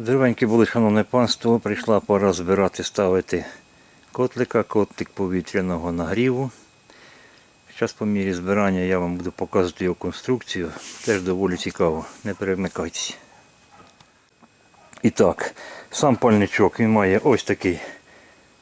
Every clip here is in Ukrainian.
Деревеньке були, шановне панство, прийшла пора збирати, ставити котлика, котлик повітряного нагріву. Зараз по мірі збирання я вам буду показувати його конструкцію. Теж доволі цікаво, не перемикайтеся. І так, сам пальничок він має ось такий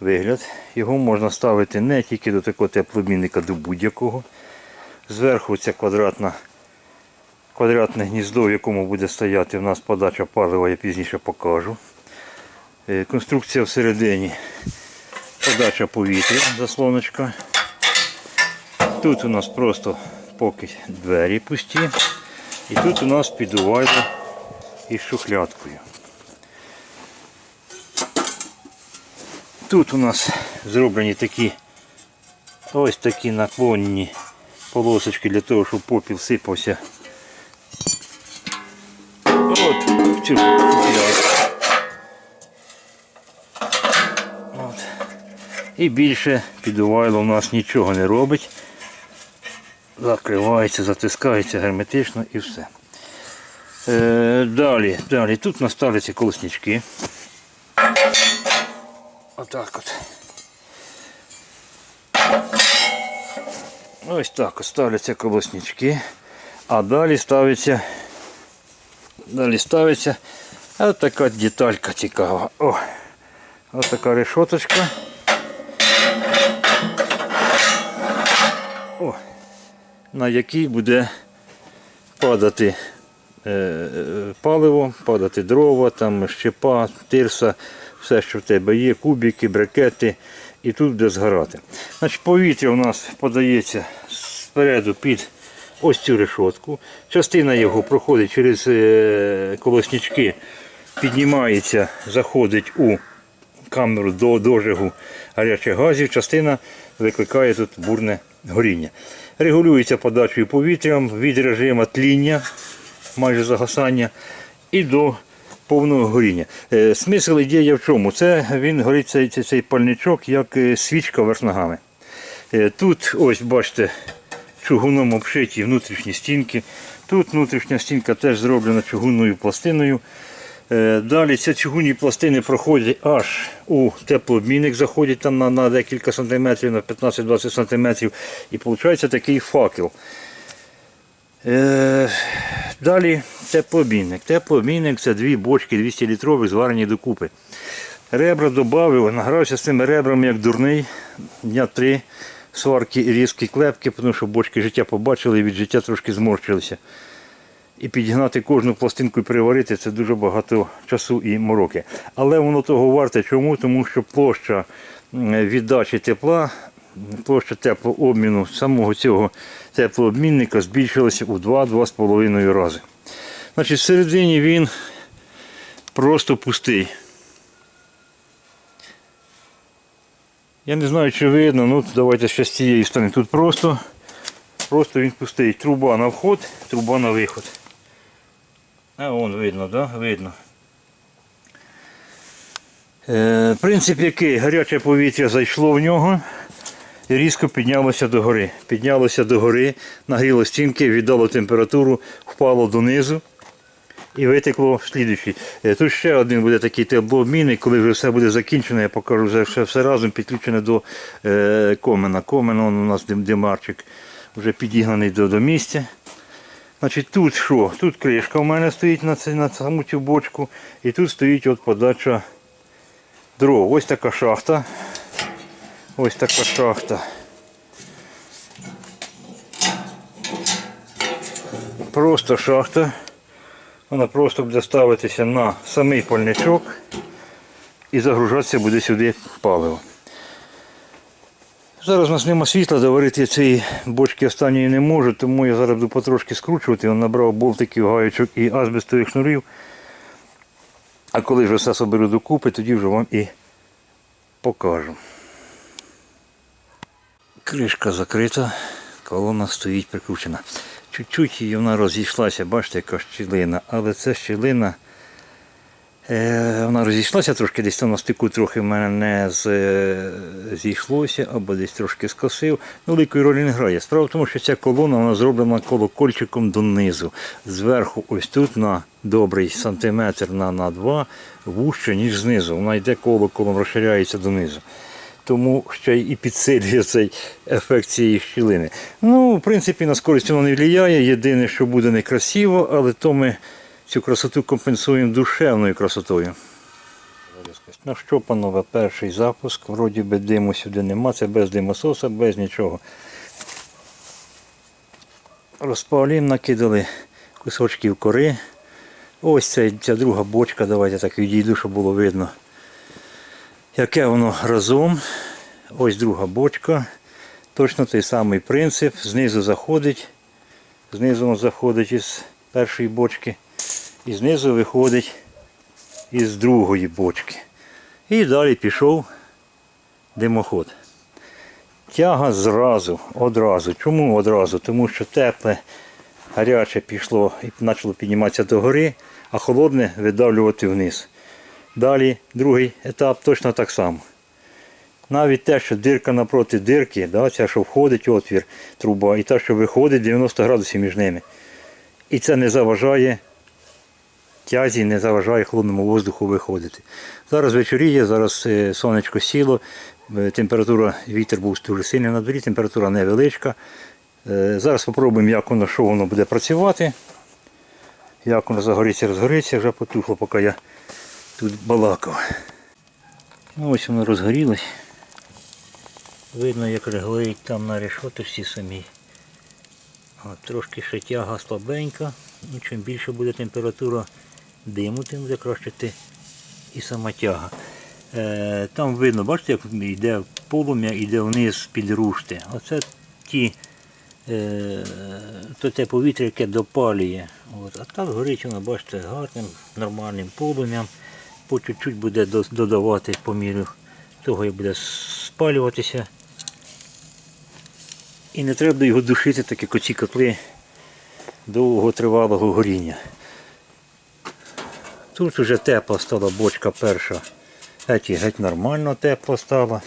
вигляд. Його можна ставити не тільки до такого теплообмінника, до будь-якого. Зверху ця квадратна, квадратне гніздо, в якому буде стояти в нас подача палива, я пізніше покажу. Е, Конструкція всередині подача повітря, заслоночка. Тут у нас просто поки двері пусті. І тут у нас підувайло із шухлядкою. Тут у нас зроблені такі ось такі наклонні полосочки для того, щоб попіл сипався. Шухлядку. От. І більше підувайло у нас нічого не робить. Закривається, затискається герметично і все. Е, далі, далі. Тут у нас колеснички. Отак от. Ось так ставляться колоснички. А далі ставиться. Далі ставиться ось така деталька цікава. О, ось така решоточка. О, на якій буде падати е, паливо, падати дрова, там щепа, тирса, все, що в тебе є, кубики, брикети, і тут буде згорати. Значить, повітря у нас подається спереду під ось цю решотку. Частина його проходить через е, колоснички, піднімається, заходить у камеру до дожигу гарячих газів, частина викликає тут бурне горіння. Регулюється подачею повітрям від режиму тління, майже загасання, і до повного горіння. Е, Смисл ідея в чому? Це він горить цей, цей, цей пальничок, як е, свічка верх ногами. Тут, ось бачите, чугуном обшиті внутрішні стінки. Тут внутрішня стінка теж зроблена чугунною пластиною. Е, Далі ці чугунні пластини проходять аж у теплообмінник, заходять там на, на декілька сантиметрів, на 15-20 сантиметрів. І виходить такий факел. Е, Далі теплообмінник. Теплообмінник це дві бочки 200 літрових зварені докупи. Ребра додав, награвся з цими ребрами як дурний. Дня три сварки і різкі клепки, тому що бочки життя побачили і від життя трошки зморщилися. І підігнати кожну пластинку і переварити це дуже багато часу і мороки. Але воно того варте. Чому? Тому що площа віддачі тепла, площа теплообміну самого цього теплообмінника збільшилася у 2-2,5 рази. Значить, всередині він просто пустий. Я не знаю, чи видно, ну давайте ще з цієї сторони. Тут просто, просто він пустий. Труба на вход, труба на виход. А вон видно, да? Видно. Е, принцип який? Гаряче повітря зайшло в нього і різко піднялося до гори. Піднялося до гори, нагріло стінки, віддало температуру, впало донизу і витекло слідуючий. Е, Тут ще один буде такий теплообмінник, коли вже все буде закінчено, я покажу вже все, все разом підключене до е, комена. Комен он у нас димарчик вже підігнаний до, до місця. Значить, тут що? Тут кришка у мене стоїть на, на саму цю бочку. І тут стоїть от подача дров. Ось така шахта. Ось така шахта. Просто шахта. Вона просто буде ставитися на самий пальничок і загружатися буде сюди паливо. Зараз у нас нема світла, доварити цієї бочки останньої не можу, тому я зараз буду потрошки скручувати. Я набрав болтиків, гаючок і азбестових шнурів. А коли вже все соберу докупи, тоді вже вам і покажу. Кришка закрита, колона стоїть прикручена. Чуть-чуть її вона розійшлася, бачите, яка щілина, але це щілина Е, вона розійшлася трошки, десь там на стику трохи в мене не з, е, зійшлося, або десь трошки скосив. Ну, великої ролі не грає. Справа в тому, що ця колона вона зроблена колокольчиком донизу. Зверху, ось тут на добрий сантиметр на, на два вужче, ніж знизу. Вона йде колоколом, розширяється донизу. Тому ще й підсилює цей ефект цієї щілини. Ну, в принципі, на скорість воно не впливає. Єдине, що буде некрасиво, але то ми цю красоту компенсуємо душевною красотою. Ну що, панове, перший запуск. Вроді би диму сюди нема, це без димососа, без нічого. Розпалім, накидали кусочків кори. Ось це, ця друга бочка, давайте так відійду, щоб було видно. Яке воно разом. Ось друга бочка. Точно той самий принцип. Знизу заходить. Знизу воно заходить із першої бочки. І знизу виходить із другої бочки. І далі пішов димоход. Тяга зразу, одразу. Чому одразу? Тому що тепле, гаряче пішло і почало підніматися догори, а холодне видавлювати вниз. Далі другий етап точно так само. Навіть те, що дирка напроти дирки, да, ця, що входить отвір, труба, і та, що виходить 90 градусів між ними. І це не заважає тязі, не заважає холодному воздуху виходити. Зараз вечоріє, зараз е, сонечко сіло, е, температура, вітер був дуже сильний на дворі, температура невеличка. Е, Зараз спробуємо, як воно, що воно буде працювати. Як воно загориться, розгориться, вже потухло, поки я тут балакав. Ну, ось воно розгорілось. Видно, як реглеють там на решоточці самій. От, трошки ще тяга слабенька. Ну, чим більше буде температура диму, тим буде краще ти і сама тяга. Е, там видно, бачите, як йде полум'я, йде вниз під рушти. Оце ті, е, то те повітря, яке допалює. От. А так горить воно, бачите, гарним, нормальним полум'ям. По чуть-чуть буде додавати по мірі того, як буде спалюватися. І не треба його душити, так як оці котли довготривалого горіння. Тут вже тепла стала бочка перша. Геть, геть нормально тепла стала.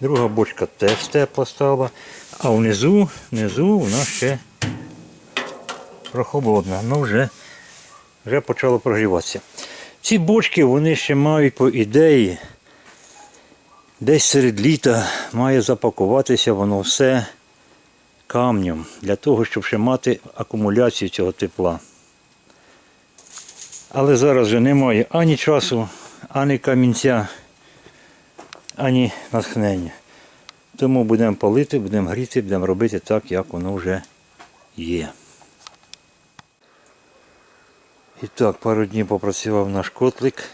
Друга бочка теж тепла стала. А внизу, внизу вона ще прохолодна. Ну вже, вже почало прогріватися. Ці бочки вони ще мають по ідеї. Десь серед літа має запакуватися воно все камнем для того, щоб ще мати акумуляцію цього тепла. Але зараз вже немає ані часу, ані камінця, ані натхнення. Тому будемо палити, будемо гріти, будемо робити так, як воно вже є. І так, пару днів попрацював наш котлик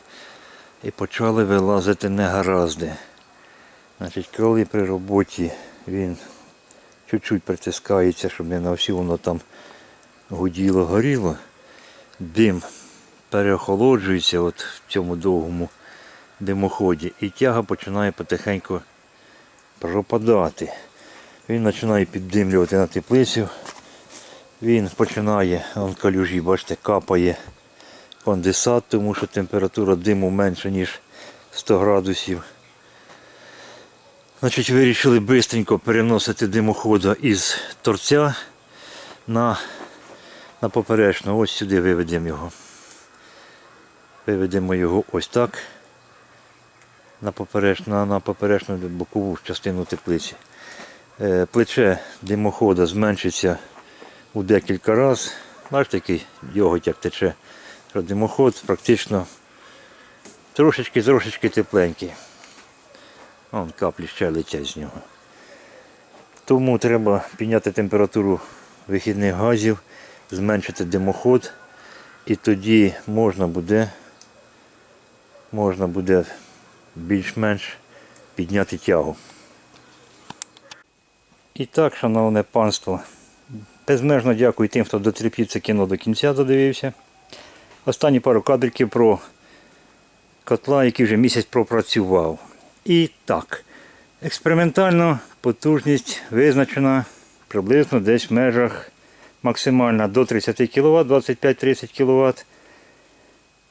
і почали вилазити негаразди. Значить, коли при роботі він чуть-чуть притискається, щоб не на всі воно там гуділо, горіло, дим переохолоджується от в цьому довгому димоході і тяга починає потихеньку пропадати. Він починає піддимлювати на теплицю. Він починає, он калюжі, бачите, капає конденсат, тому що температура диму менше, ніж 100 градусів. Значить, вирішили швидко переносити димохода із торця на, на поперечну. Ось сюди виведемо його. Виведемо його ось так. На поперечну, на, поперечну бокову частину теплиці. Е, плече димохода зменшиться у декілька разів. Бачите, який йоготь як тече. Що Димоход практично трошечки-трошечки тепленький. Вон каплі ще летять з нього. Тому треба підняти температуру вихідних газів, зменшити димоход, і тоді можна буде, можна буде більш-менш підняти тягу. І так, шановне панство, безмежно дякую тим, хто дотерпів це кіно до кінця додивився. Останні пару кадриків про котла, який вже місяць пропрацював. І так, експериментально потужність визначена приблизно десь в межах максимальна до 30 кВт, 25-30 кВт.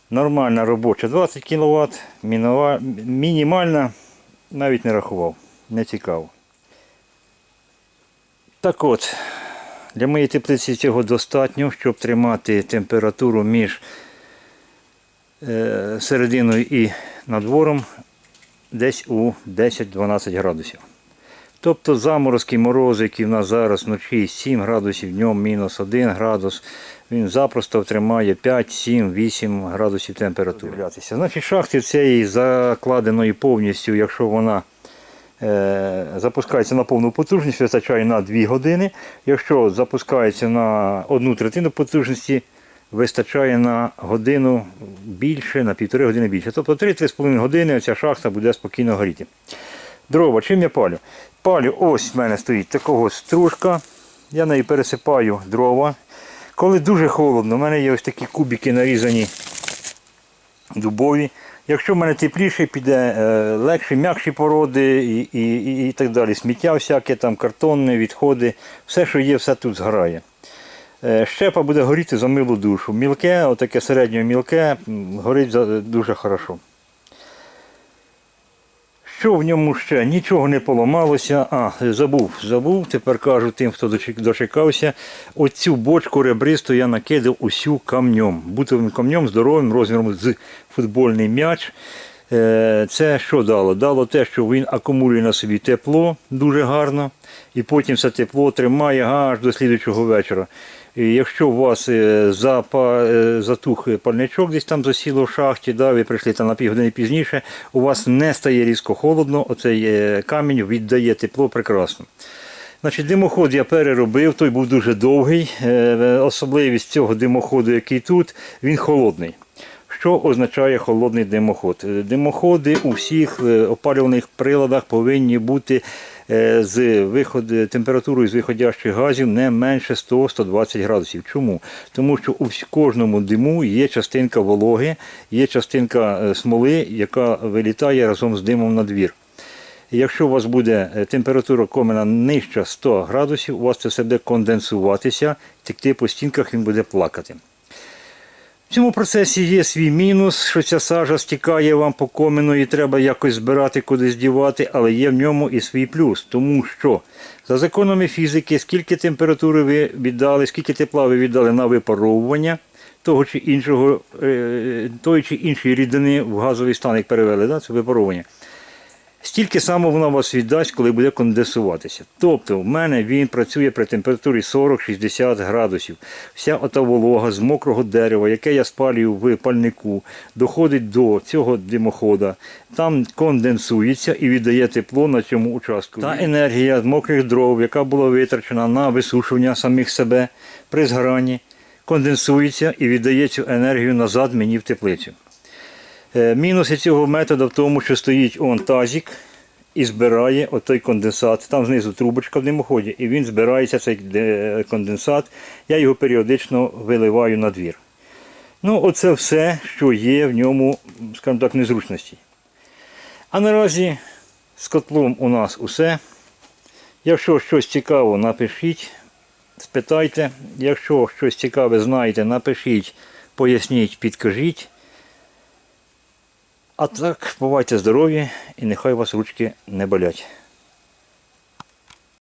Нормальна робоча 20 кВт, мінімальна навіть не рахував. Не цікаво. Так от, для моєї теплиці цього достатньо, щоб тримати температуру між серединою і надвором десь у 10-12 градусів. Тобто заморозки, морози, які в нас зараз вночі 7 градусів, днем мінус 1 градус, він запросто тримає 5, 7, 8 градусів температури. Значить, шахти цієї закладеної повністю, якщо вона е, запускається на повну потужність, вистачає на 2 години. Якщо запускається на одну третину потужності, вистачає на годину більше, на півтори години більше. Тобто 3-3,5 години ця шахта буде спокійно горіти. Дрова, чим я палю? Палю, ось в мене стоїть такого стружка. Я нею пересипаю дрова. Коли дуже холодно, в мене є ось такі кубики нарізані дубові. Якщо в мене тепліше, піде е, легші, м'якші породи і, і, і, так далі. Сміття всяке, там картонне, відходи, все, що є, все тут згорає. Е, Щепа буде горіти за милу душу. Мілке, отаке середньо мілке, горить дуже хорошо. Що в ньому ще? Нічого не поламалося. А, забув, забув. Тепер кажу тим, хто дочекався. Оцю бочку ребристу я накидав усю камнем. Бутовим камнем здоровим розміром з футбольний м'яч. Е, Це що дало? Дало те, що він акумулює на собі тепло дуже гарно, і потім це тепло тримає аж до слідчого вечора. Якщо у вас е, е, затух пальничок десь там засіло в шахті, да, ви прийшли там на півгодини пізніше, у вас не стає різко холодно, оцей е, камінь віддає тепло прекрасно. Значить, димоход я переробив, той був дуже довгий. Е, Особливість цього димоходу, який тут, він холодний. Що означає холодний димоход? Е, Димоходи у всіх е, опалювальних приладах повинні бути е, з виход, температурою з виходящих газів не менше 100-120 градусів. Чому? Тому що у кожному диму є частинка вологи, є частинка е, смоли, яка вилітає разом з димом на двір. Якщо у вас буде е, температура комина нижча 100 градусів, у вас це все буде конденсуватися, текти по стінках, він буде плакати. В цьому процесі є свій мінус, що ця сажа стікає вам по коміну і треба якось збирати, кудись дівати, але є в ньому і свій плюс, тому що за законами фізики, скільки температури ви віддали, скільки тепла ви віддали на випаровування того чи іншого, е, тої чи іншої рідини в газовий стан, як перевели, да, це випаровування. Стільки само вона вас віддасть, коли буде конденсуватися. Тобто в мене він працює при температурі 40-60 градусів. Вся ота волога з мокрого дерева, яке я спалюю в пальнику, доходить до цього димохода, там конденсується і віддає тепло на цьому участку. Та енергія з мокрих дров, яка була витрачена на висушування самих себе при згоранні, конденсується і віддає цю енергію назад мені в теплицю. Е, Мінуси цього методу в тому, що стоїть он тазик і збирає отой конденсат. Там знизу трубочка в димоході, і він збирається цей конденсат. Я його періодично виливаю на двір. Ну, оце все, що є в ньому, скажімо так, незручності. А наразі з котлом у нас усе. Якщо щось цікаво, напишіть, спитайте. Якщо щось цікаве знаєте, напишіть, поясніть, підкажіть. А так, бувайте здорові і нехай вас ручки не болять.